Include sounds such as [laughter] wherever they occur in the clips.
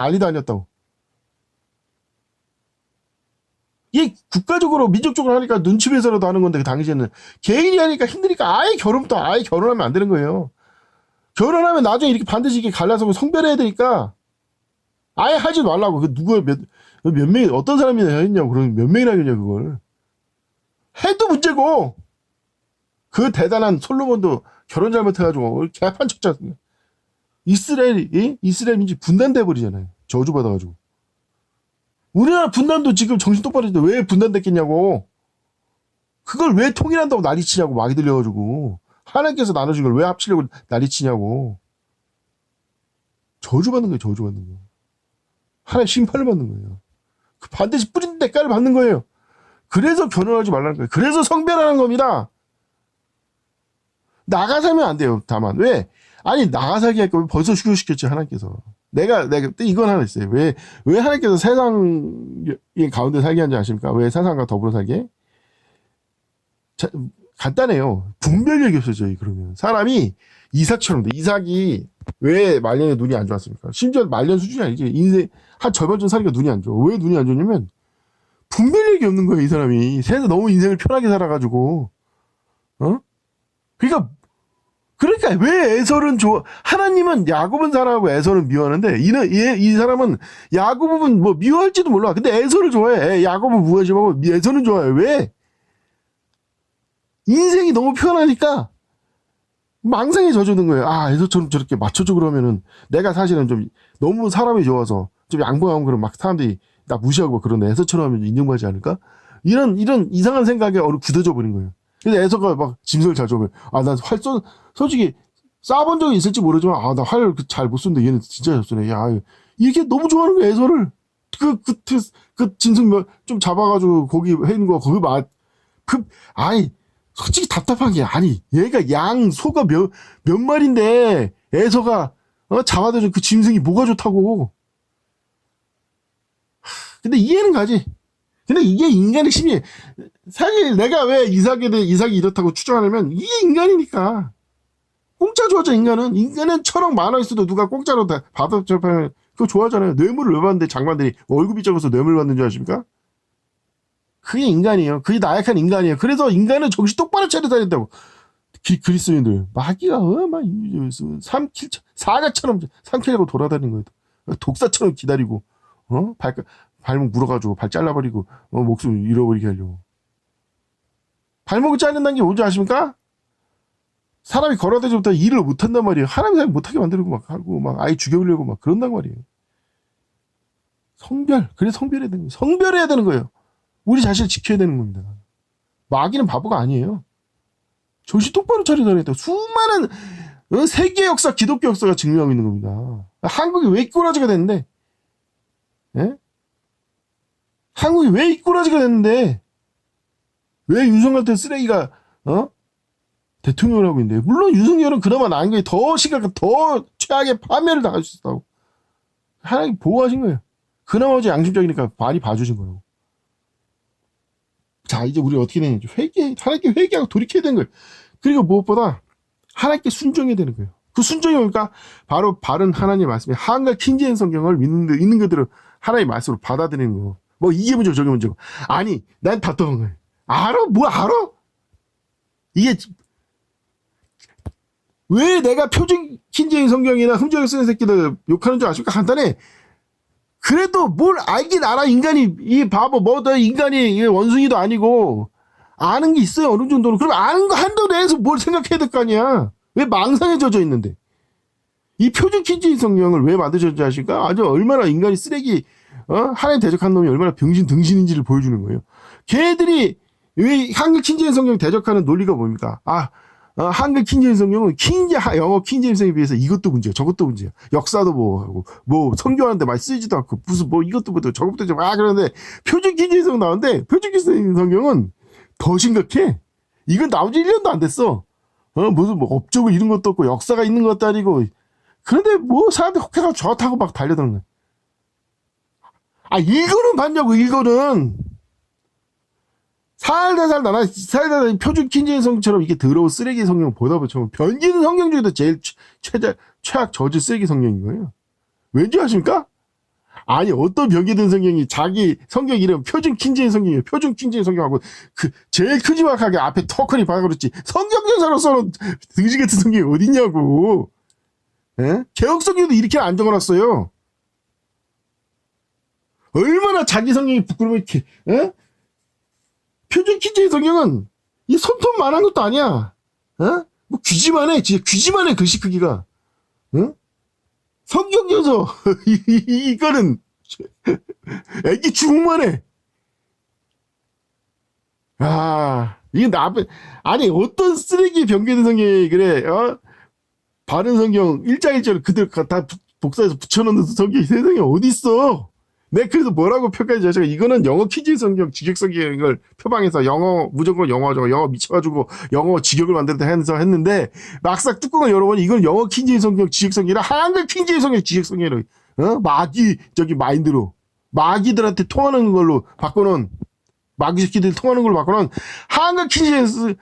난리도 아니었다고. 이게 국가적으로 민족적으로 하니까 눈치 배서라도 하는 건데 그 당시에는 개인이 하니까 힘드니까 아예 결혼부터 아예 결혼하면 안 되는 거예요. 결혼하면 나중에 이렇게 반드시 이렇게 갈라서 성별해야 되니까 아예 하지 말라고. 그 누구 몇, 몇 명이 어떤 사람이 했냐고 그러면 몇 명이나 했냐 그걸. 해도 문제고 그 대단한 솔로몬도 결혼 잘못해가지고 개판 쳤지? 이스라엘이 이스라엘 민지 분단돼 버리잖아요. 저주 받아 가지고. 우리나라 분단도 지금 정신 똑바로 했는데 왜 분단됐겠냐고. 그걸 왜 통일한다고 난리치냐고 막이 들려가지고 하나님께서 나눠준 걸 왜 합치려고 난리치냐고. 저주받는 거예요. 저주받는 거. 하나님 심판을 받는 거예요. 그 반드시 뿌린 대가를 받는 거예요. 그래서 결혼하지 말라는 거예요. 그래서 성별하는 겁니다. 나가 살면 안 돼요. 다만 왜? 아니 나가 살기 할 거면 벌써 휴교시켰지 하나님께서. 내가 내가 이건 하나 있어요. 왜 왜 하나님께서 세상의 가운데 살게 한지 아십니까? 왜 세상과 더불어 살게? 자, 간단해요. 분별력이 없어져요. 그러면 사람이 이삭처럼 돼. 이삭이 왜 말년에 눈이 안 좋았습니까? 심지어 말년 수준이 아니지. 인생 한 절반쯤 사니까 눈이 안 좋아. 왜 눈이 안 좋냐면 분별력이 없는 거예요. 이 사람이 세상 너무 인생을 편하게 살아가지고 어? 그러니까 그러니까 왜 에서는 좋아? 하나님은 야곱은 사랑하고 에서는 미워하는데 이는 이, 이 사람은 야곱은 뭐 미워할지도 몰라. 근데 에서를 좋아해. 야곱은 무관심하고 에서는 좋아해. 왜? 인생이 너무 편하니까 망상에 젖어든 거예요. 아 에서처럼 저렇게 맞춰줘 그러면은 내가 사실은 좀 너무 사람이 좋아서 좀 양보하면 그럼 막 사람들이 나 무시하고 그런데 에서처럼 하면 인정받지 않을까? 이런 이런 이상한 생각에 어느 굳어져 버린 거예요. 그래서 에서가 막 짐승을 잘 쏘면 아난활 쏘, 솔직히 쏴본 적이 있을지 모르지만 아나활잘못 쏘는데 얘는 진짜 잘 쏘네. 야 이렇게 너무 좋아하는 거야 에서를? 그그 그, 그 짐승 몇- 좀 잡아가지고 고기 해는 거 거기 맛 그 아니 솔직히 답답한 게 아니. 얘가 양 소가 몇 몇 마리인데 에서가 어, 잡아다준 그 짐승이 뭐가 좋다고. 근데 이해는 가지. 근데 이게 인간의 심리. 사실 내가 왜 이삭에 대해 이삭이 이렇다고 추정하냐면 이게 인간이니까 공짜 좋아하죠 인간은 인간은 천억 만원 있어도 누가 공짜로 다 받아 접하면 그거 좋아하잖아요. 뇌물을 왜 받는데 장관들이 월급이 적어서 뇌물 받는 줄 아십니까? 그게 인간이에요. 그게 나약한 인간이에요. 그래서 인간은 정신 똑바로 차려야 된다고. 기, 그리스도인들. 마귀가 어막 삼킬 사자처럼 삼키려고 돌아다니는 거예요. 독사처럼 기다리고 어? 발, 발목 물어가지고 발 잘라버리고 어, 목숨 잃어버리게 하려고. 발목을 자른다는 게 뭔지 아십니까? 사람이 걸어다니부터 일을 못한단 말이에요. 하나님 사람 못하게 만들고 막 하고 막 아예 죽여버리려고 막 그런단 말이에요. 성별. 그래 성별해야 되는 거예요. 성별해야 되는 거예요. 우리 자신을 지켜야 되는 겁니다. 마귀는 바보가 아니에요. 정신 똑바로 차려야 된다. 수많은 어, 세계 역사, 기독교 역사가 증명하고 있는 겁니다. 한국이 왜 이꼬라지가 됐는데? 예? 한국이 왜 이꼬라지가 됐는데? 왜 윤석열 같은 쓰레기가 어 대통령을 하고 있는데 물론 윤석열은 그나마 나은 게더 심각한 더 최악의 파멸을 당할 수 있다고 하나님 보호하신 거예요. 그나마 어제 양심적이니까 많이 봐주신 거라고. 자 이제 우리 어떻게 되는지 회개 하나님께 회개하고 돌이켜야 되는 거예요. 그리고 무엇보다 하나님께 순종해야 되는 거예요. 그 순종이 뭡니까? 바로 바른 하나님의 말씀에 한글 킹제인 성경을 믿는 데 있는 그대로 하나님의 말씀으로 받아들이는 거. 뭐 이게 문제고 저게 문제고. 아니 난 답답한 거예요. 알아? 뭐 알아? 이게 왜 내가 표준 킨제인 성경이나 흠적을 쓰는 새끼들 욕하는 줄 아십니까? 간단해. 그래도 뭘 알긴 알아 인간이 이 바보 뭐더 인간이 이 원숭이도 아니고 아는 게 있어요 어느 정도는 그럼 아는 거 한도 내에서 뭘 생각해야 될 거 아니야 왜 망상에 젖어 있는데 이 표준 킨제인 성경을 왜 만드셨는지 아십니까? 아주 얼마나 인간이 쓰레기 어? 하나님 대적한 놈이 얼마나 병신 등신인지를 보여주는 거예요 걔들이 왜 한글 킹제인 성경 대적하는 논리가 뭡니까? 아, 어, 한글 킹제인 성경은 킹제 영어 킹제인 성경에 비해서 이것도 문제야, 저것도 문제야. 역사도 뭐 하고 뭐 성경하는데 많이 쓰지도 않고 무슨 뭐 이것도 뭐도 저것도 좀아 그러는데 표준 킹제인 성경 나오는데 표준 킹제인 성경은 더 심각해. 이건 나온 지 1년도 안 됐어. 어 무슨 뭐 업적을 이룬 것도 없고 역사가 있는 것도 아니고 그런데 뭐 사람들 혹해가 좋다고 막 달려드는 거야. 아 이거는 봤냐고 이거는 살다 살다 나 살다 살다 표준 킨제인 성경처럼 이게 더러운 쓰레기 성경 보다 보면 변기는 성경 중에도 제일 최, 최, 최악 저질 쓰레기 성경인 거예요. 왠지 아십니까? 아니 어떤 병기든 성경이 자기 성경 이름 표준 킹제인 성경이에요. 표준 킹제인 성경하고 그 제일 크지막하게 앞에 터커니 박아놓지 성경전사로서는 등지 같은 성경이 어딨냐고. 예? 개혁 성경도 이렇게 안 적어놨어요. 얼마나 자기 성경이 부끄러워 이렇게. 예? 킹제인 성경은 이 손톱만 한 것도 아니야. 어? 뭐 귀지만 해. 진짜 귀지만 해 글씨 크기가. 응? [laughs] 이- 이거는 애기 주먹만 해. 아, 이게 나 아니 어떤 쓰레기 병기는 성경이 그래? 어? 바른 성경 일장일절 그들 다 부- 복사해서 붙여놓는 성경이 세상에 어디 있어? 내 그래서 뭐라고 평가했죠? 제가 이거는 영어 퀴즈 성경, 직역 성경을 표방해서 영어 무조건 영어죠. 영어 미쳐가지고 영어 직역을 만들다 했는데 막상 뚜껑을 열어보니 이건 영어 킹제이 성경 지역 성경이라 한글 킹제이 성경 지역 성경으로 어? 마귀 저기 마인드로 마귀들한테 통하는 걸로 바꾸는 마귀 새끼들 통하는 걸로 바꾸는 한글 스-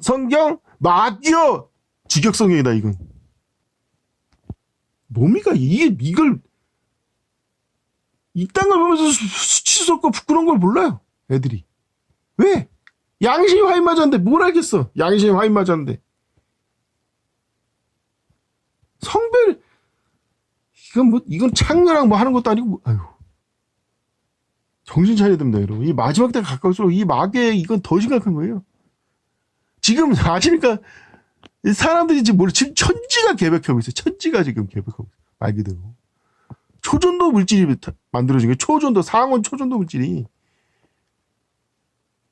성경 마귀어 직역 성경이다 이건 뭡니까 이게 이걸 이딴 걸 보면서 수- 수치스럽고 부끄러운 걸 몰라요 애들이. 왜? 양심이 화인 맞았는데 뭘 알겠어? 양심이 화인 맞았는데. 성별 이건 뭐 이건 창녀랑 뭐 하는 것도 아니고 뭐, 아유. 정신 차려야 됩니다 여러분. 이 마지막 때가 가까울수록 이 마계 이건 더 심각한 거예요. 지금 아시니까? 이 사람들이 지금 뭘 지금 천지가 개벽하고 있어요. 천지가 지금 개벽하고 있어요. 말 그대로 초전도 물질이 다- 만들어진 거예요 초전도 상온 초전도 물질이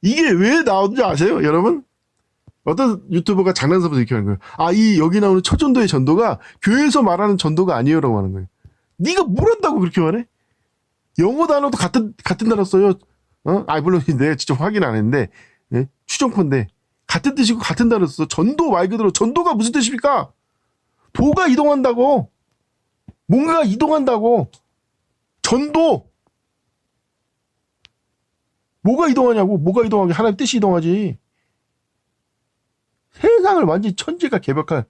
이게 왜 나오는지 아세요 여러분 어떤 유튜버가 장난삼아서 이렇게 하는 거예요. 아, 이 여기 나오는 초전도의 전도가 교회에서 말하는 전도가 아니에요라고 하는 거예요. 네가 뭘 한다고 그렇게 말해? 영어 단어도 같은 같은 단어 써요. 어? 아, 물론 내가 직접 확인 안 했는데 예? 추정컨대 같은 뜻이고 같은 단어 써. 전도 말 그대로 전도가 무슨 뜻입니까? 도가 이동한다고. 뭔가 이동한다고. 전도. 뭐가 이동하냐고. 뭐가 이동하게 하나님 뜻이 이동하지. 세상을 완전히 천지가 개벽한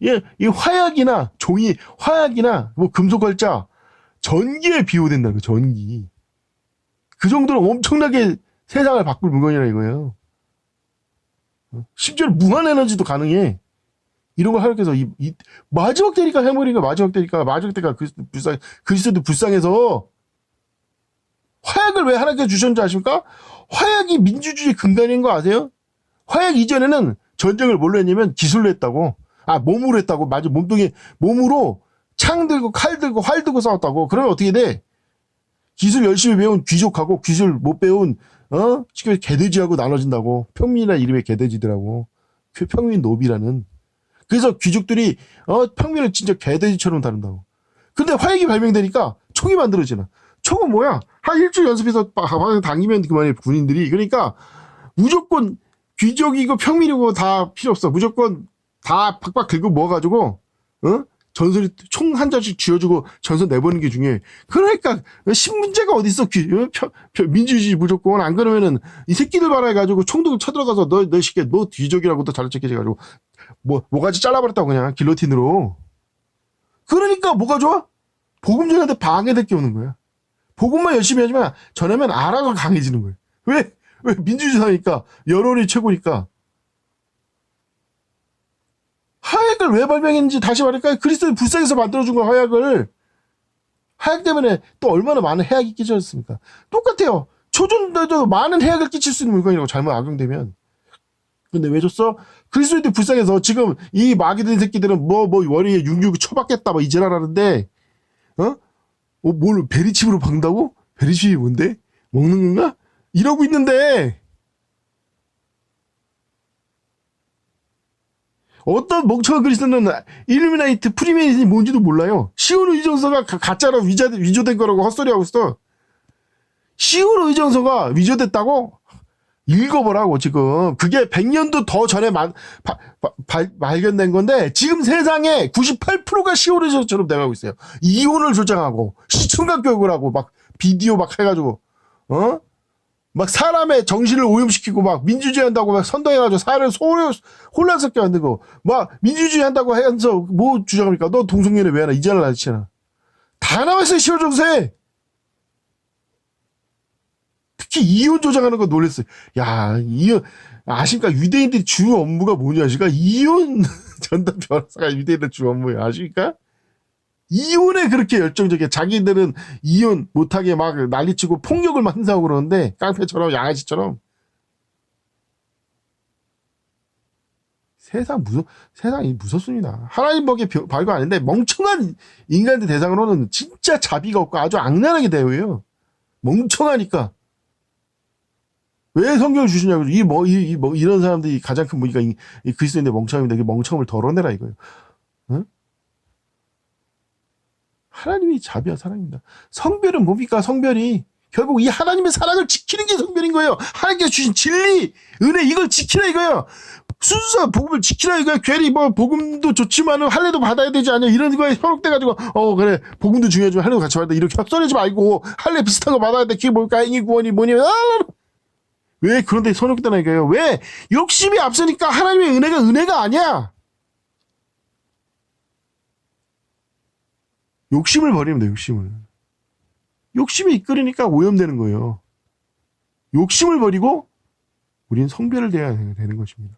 이, 이 화약이나 종이 화약이나 뭐 금속 걸자 전기에 비유된다는 거 전기 그 정도로 엄청나게 세상을 바꿀 물건이라 이거예요 어? 심지어 무한 에너지도 가능해 이런 걸 하려고 해서 이, 이 마지막 때니까 해머리가 마지막 때니까 마지막 때가 그리스도 불쌍 그리스도 불쌍해서 화약을 왜 하나님께 주셨는지 아십니까? 화약이 민주주의 근간인 거 아세요? 화약 이전에는 전쟁을 뭘로 했냐면 기술로 했다고. 아, 몸으로 했다고. 맞아. 몸뚱이, 몸으로 창 들고 칼 들고 활 들고 싸웠다고. 그러면 어떻게 돼? 기술 열심히 배운 귀족하고 기술 못 배운, 어? 지금 개돼지하고 나눠진다고. 평민이라는 이름의 개돼지더라고. 그 평민 노비라는. 그래서 귀족들이, 어, 평민을 진짜 개돼지처럼 다룬다고. 근데 화약이 발명되니까 총이 만들어지나. 총은 뭐야? 한 일주일 연습해서 막 당기면 그만해, 군인들이. 그러니까 무조건 귀족이고 평민이고 다 필요 없어. 무조건 다 팍팍 긁고 모아가지고, 어? 전설이 총한 잔씩 쥐어주고 전설 내보는 게 중요해. 그러니까 신문제가 어딨어? 귀, 어? 민주주의 무조건 안 그러면은 이 새끼들 말해가지고 총도 쳐들어가서 너너 시계 너 귀족이라고 또 잘찍혀가지고 뭐 뭐가지 잘라버렸다고 그냥 길로틴으로. 그러니까 뭐가 좋아? 복음전한테 방해될 게 오는 거야. 복음만 열심히 하지만 전하면 알아서 강해지는 거예요. 왜? 왜 민주주의니까 여론이 최고니까 하약을 왜 발명했는지 다시 말할까요? 그리스도의 불쌍해서 만들어준 거 하약을 하약 때문에 또 얼마나 많은 해악이 끼쳐졌습니까? 똑같아요. 초전도도 많은 해악을 끼칠 수 있는 물건이라고 잘못 악용되면 근데 왜 줬어? 그리스도인들 불쌍해서 지금 이 마귀들 새끼들은 뭐 뭐 월요일 666 처박겠다 뭐 이지랄 하는데 어? 어, 뭘 베리칩으로 박는다고? 베리칩이 뭔데? 먹는 건가? 이러고 있는데 어떤 멍청한 그리스도는 일루미나이트 프리메이슨이 뭔지도 몰라요. 시오르 의정서가 가- 가짜로 위자, 위조된 거라고 헛소리하고 있어. 시오르 의정서가 위조됐다고? 읽어보라고 지금 그게 100년도 더 전에 마- 바- 바- 발- 발견된 건데 지금 세상에 98%가 시오르 의정서처럼 돼가고 있어요. 이혼을 조장하고 시청각 교육을 하고 막 비디오 막 해가지고 어? 막 사람의 정신을 오염시키고 막 민주주의 한다고 막 선동해가지고 사회를 소홀, 혼란스럽게 만들고 막 민주주의 한다고 하면서 뭐 주장합니까? 너 동성연애 왜 하나? 이제는 나치나. 다 나와있어요, 시효정세! 특히 이혼 조장하는 거 놀랬어요. 야, 이혼, 아십니까? 유대인들이 주 업무가 뭐냐, 아십니까? 이혼 [laughs] 전담 변호사가 유대인의 주 업무야, 아십니까? 이혼에 그렇게 열정적이야. 자기들은 이혼 못하게 막 난리치고 폭력을 막 행사하고 그러는데, 깡패처럼, 양아치처럼. 세상 무서, 세상이 무섭습니다. 하나님 벼- 발거 아닌데, 멍청한 인간들 대상으로는 진짜 자비가 없고 아주 악랄하게 대우해요. 멍청하니까. 왜 성경을 주시냐고. 이, 뭐, 이, 이 뭐, 이런 사람들이 가장 큰 무기가 이, 이 그리스도인의 멍청함인데, 그 멍청함을 덜어내라 이거예요. 응? 하나님이 자비한 사랑입니다. 성별은 뭡니까? 성별이. 결국 이 하나님의 사랑을 지키는 게 성별인 거예요. 하나님께서 주신 진리, 은혜, 이걸 지키라 이거예요. 순수한 복음을 지키라 이거야. 괜히 뭐 복음도 좋지만은 할례도 받아야 되지 않냐 이런 거에 현혹돼 가지고 어 그래 복음도 중요하지만 할례도 같이 받아 이렇게 헛소리지 말고 할례 비슷한 거 받아야 돼. 그게 뭘까? 행위 구원이 뭐니? 아! 왜 그런데 선혹되나 이거예요? 왜 욕심이 앞서니까 하나님의 은혜가 은혜가 아니야. 욕심을 버리면 돼. 욕심을. 욕심이 이끌으니까 오염되는 거예요. 욕심을 버리고 우리는 성별을 대해야 되는 것입니다.